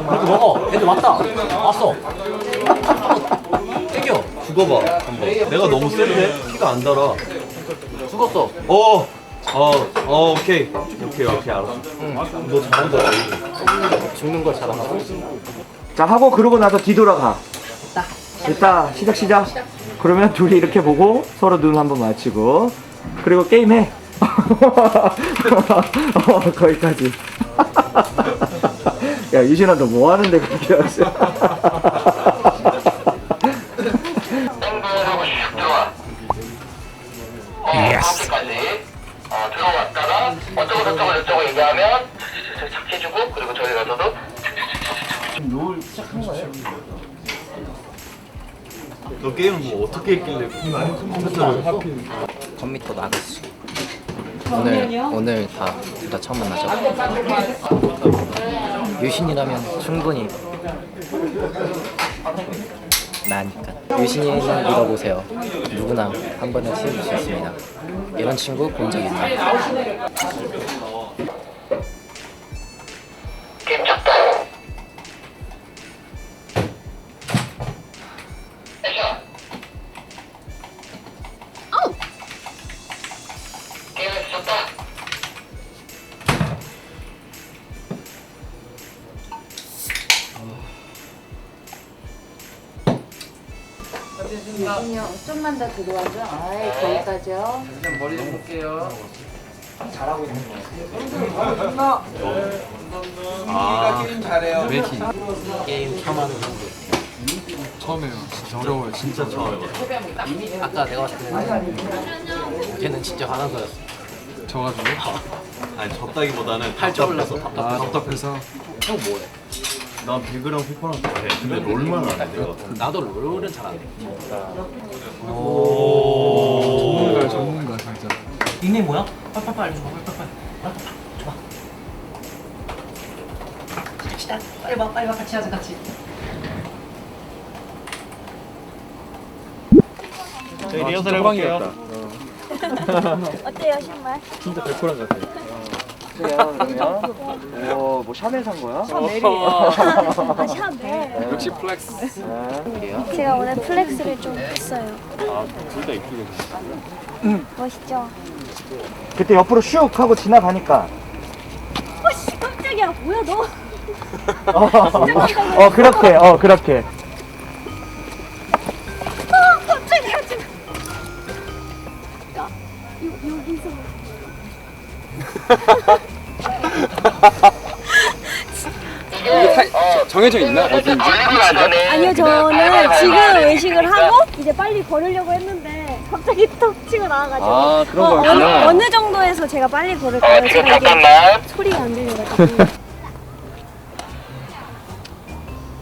그렇게 먹어. 애들 왔다. 왔어. 땡겨. 죽어봐 한번 내가 너무 센데? 피가 안 달아 죽었어. 어! 어, 어, 오케이. 오케이, 오케이, 알았어. 너 잘한다, 야, 죽는 걸 잘한다. 자 하고 그러고 나서 뒤돌아가 됐다 시작 시작 그러면 둘이 이렇게 보고 서로 눈 한번 맞추고 그리고 게임해 어, 거기까지 야 유진아 너 뭐 하는데 그렇게 왔어 땡글하고 슉 들어와. 어, 그렇게까지. 어, 들어왔다가 어쩌고 저쩌고 저쩌고 얘기하면 착 해주고 그리고 저기 가서도 너 게임 뭐 어떻게 했길래 컴퓨터를 컴퓨터 나갔어. 오늘 오늘 다둘다 처음 만나죠. 유신이라면 충분히 나니까. 유신이는 믿어보세요. 누구나 한 번은 치울 수 있습니다. 이런 친구 본 적 있나 아니요, 좀만 더 들어와줘. 아이, 거기까지요. 게임 처음 하는 친구. 처음에요. 진짜 어려워요. 진짜 처음에. 아까 내가 봤을 때는 걔는 진짜 화나서였어. 져가지고. 아니, 졌다기보다는 팔 쪄올라서 아 답답해서. 답답해서. 형 뭐해? 난 배그랑 피파랑 다 해. 근데 롤만 안 해, 내가. 나도 롤은 잘 안 해. 전문가야 전문가 진짜. 닉네임 뭐야? 빨빨빨 알려줘봐 빨빨빨 줘봐 같이 빨리 와 빨리 와 같이 하자 같이 저희 리허설 해볼게요. 어때요 신발? 그래요 그러면? 어, 뭐 샤넬 산 거야? 아 샵에 역시 플렉스. 제가 오늘 플렉스를 좀 했어요. 아 둘 다 이쁘게 멋있죠? 그때 옆으로 슉 하고 지나가니까. 어씨 깜짝이야. 뭐야 너? 어, 어 그렇게 어 그렇게 정해져 있나? 어딘지? 아니요 저는 지금 의식을 하고 이제 빨리 걸으려고 했는데 갑자기 톡 치고 나와가지고 아, 그런 어, 거였구나. 어느, 어느 정도에서 제가 빨리 어, 걸을까요? 지금 제가 이게 잠깐만. 소리가 안 들려가지고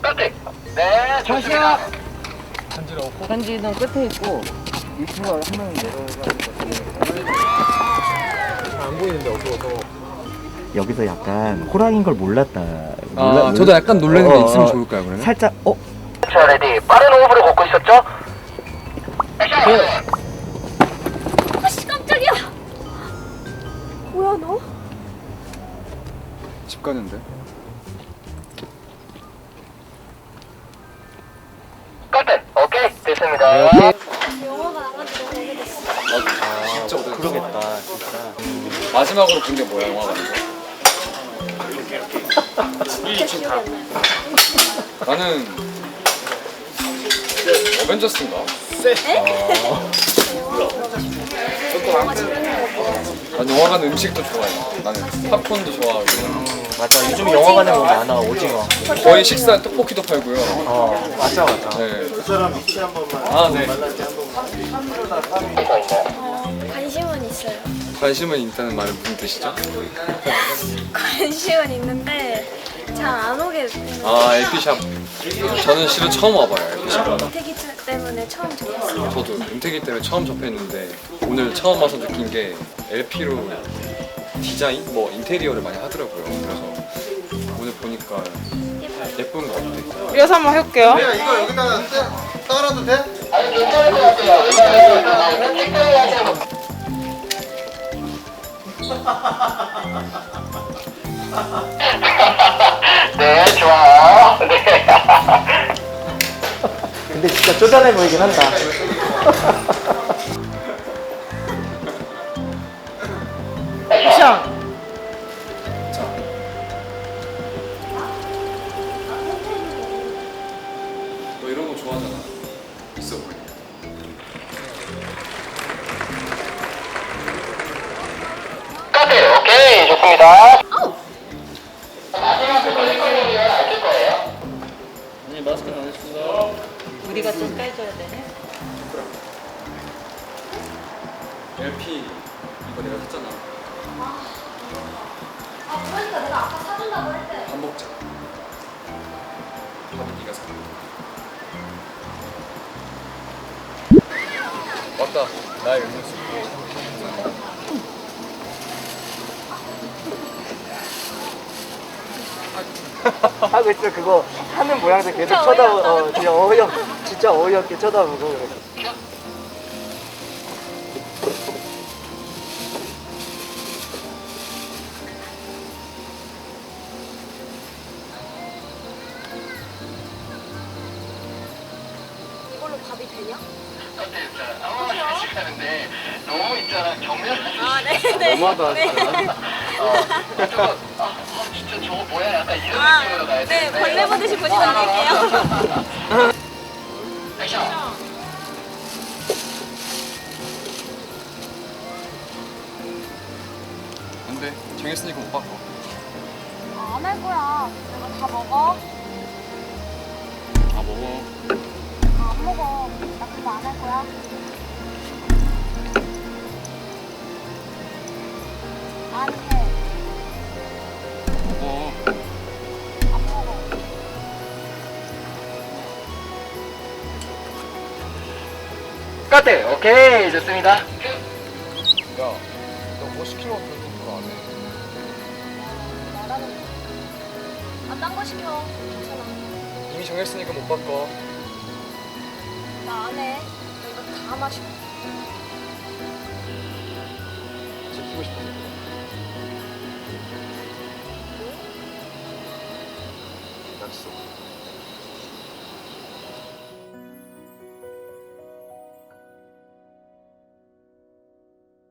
끝. 네, 좋습니다. 현지는 끝에 있고 이 친구가 한 명이 내려가지고 안 보이는데 어두워서 여기서 약간 호랑인 걸 몰랐다 몰라- 아 저도 약간 놀라는 게 어, 있으면 어, 좋을 까요 그러면? 살짝 어? 자, 레디. 빠른 호흡으로 걷고 있었죠? 액션. 어씨 깜짝이야 뭐야 너? 집 가는데. 끝. 오케이, 됐습니다. 영화가 나가지고 오래됐어 그러겠다 진짜 마지막으로 본 게 뭐야 영화 같은 거? 기억이 안 나요 나는 어벤져스인가? 거 보고 난 영화관 음식도 좋아해. 나는 팝콘도 좋아하고 맞아 요즘 영화관에 보면 많아 오징어 거의 식사 떡볶이도 팔고요. 어 맞아 맞아 네. 아 네. 어, 관심은 있어요 관심은 있다는 말은 무슨 뜻이죠? 관심은 있는데 잘 안 오게 되는 아 LP샵. 저는 실은 처음 와봐요 LP샵. 태기 때문에 처음 접했어요 저도 윤태기 때문에 처음 접했는데 오늘 처음 와서 느낀 게 LP로 디자인, 뭐 인테리어를 많이 하더라고요. 그래서 오늘 보니까 예쁜 것 같아. 이어서 한번 해볼게요. 아니, 괜찮을 것 같아요. 왜냐 네, 좋아요. 네. 근데 진짜 쪼잔해 보이긴 한다. 좀 빼줘야 되네. LP 이거 내가 샀잖아. 아 그러니까 내가 아까 사준다고 했대. 밥 먹자. 밥은 네가 사. 맞다. 나의 음료수. 하고 있어 그거 하는 모양도 계속 쳐다보 어 진짜 어이없 진짜 어이없게 쳐다보고 그래. 이걸로 밥이 되냐? 카페 있잖아. 아 시간인데 너무 있잖아 경멸. 아 네 네. 너무하다. 네. 어, 아, 아 진짜 저거 뭐야 약간 이런 아, 느낌으로 가야 돼. 네 벌레 보듯이 보지 않을게요. 안 돼. 정했으니까 못 바꿔. 안 할 거야. 내가 다 먹어. 아 먹어. 아, 안 먹어. 나 그거 안 할 거야. 안 오케이 좋습니다. 야, 너뭐 시키려고 그걸 안 해. 말하는 거. 아, 딴거 시켜. 괜찮아. 이미 정했으니까 못 바꿔. 나 안 해. 나 이거 다 마셔. 지키고 싶어. 약속.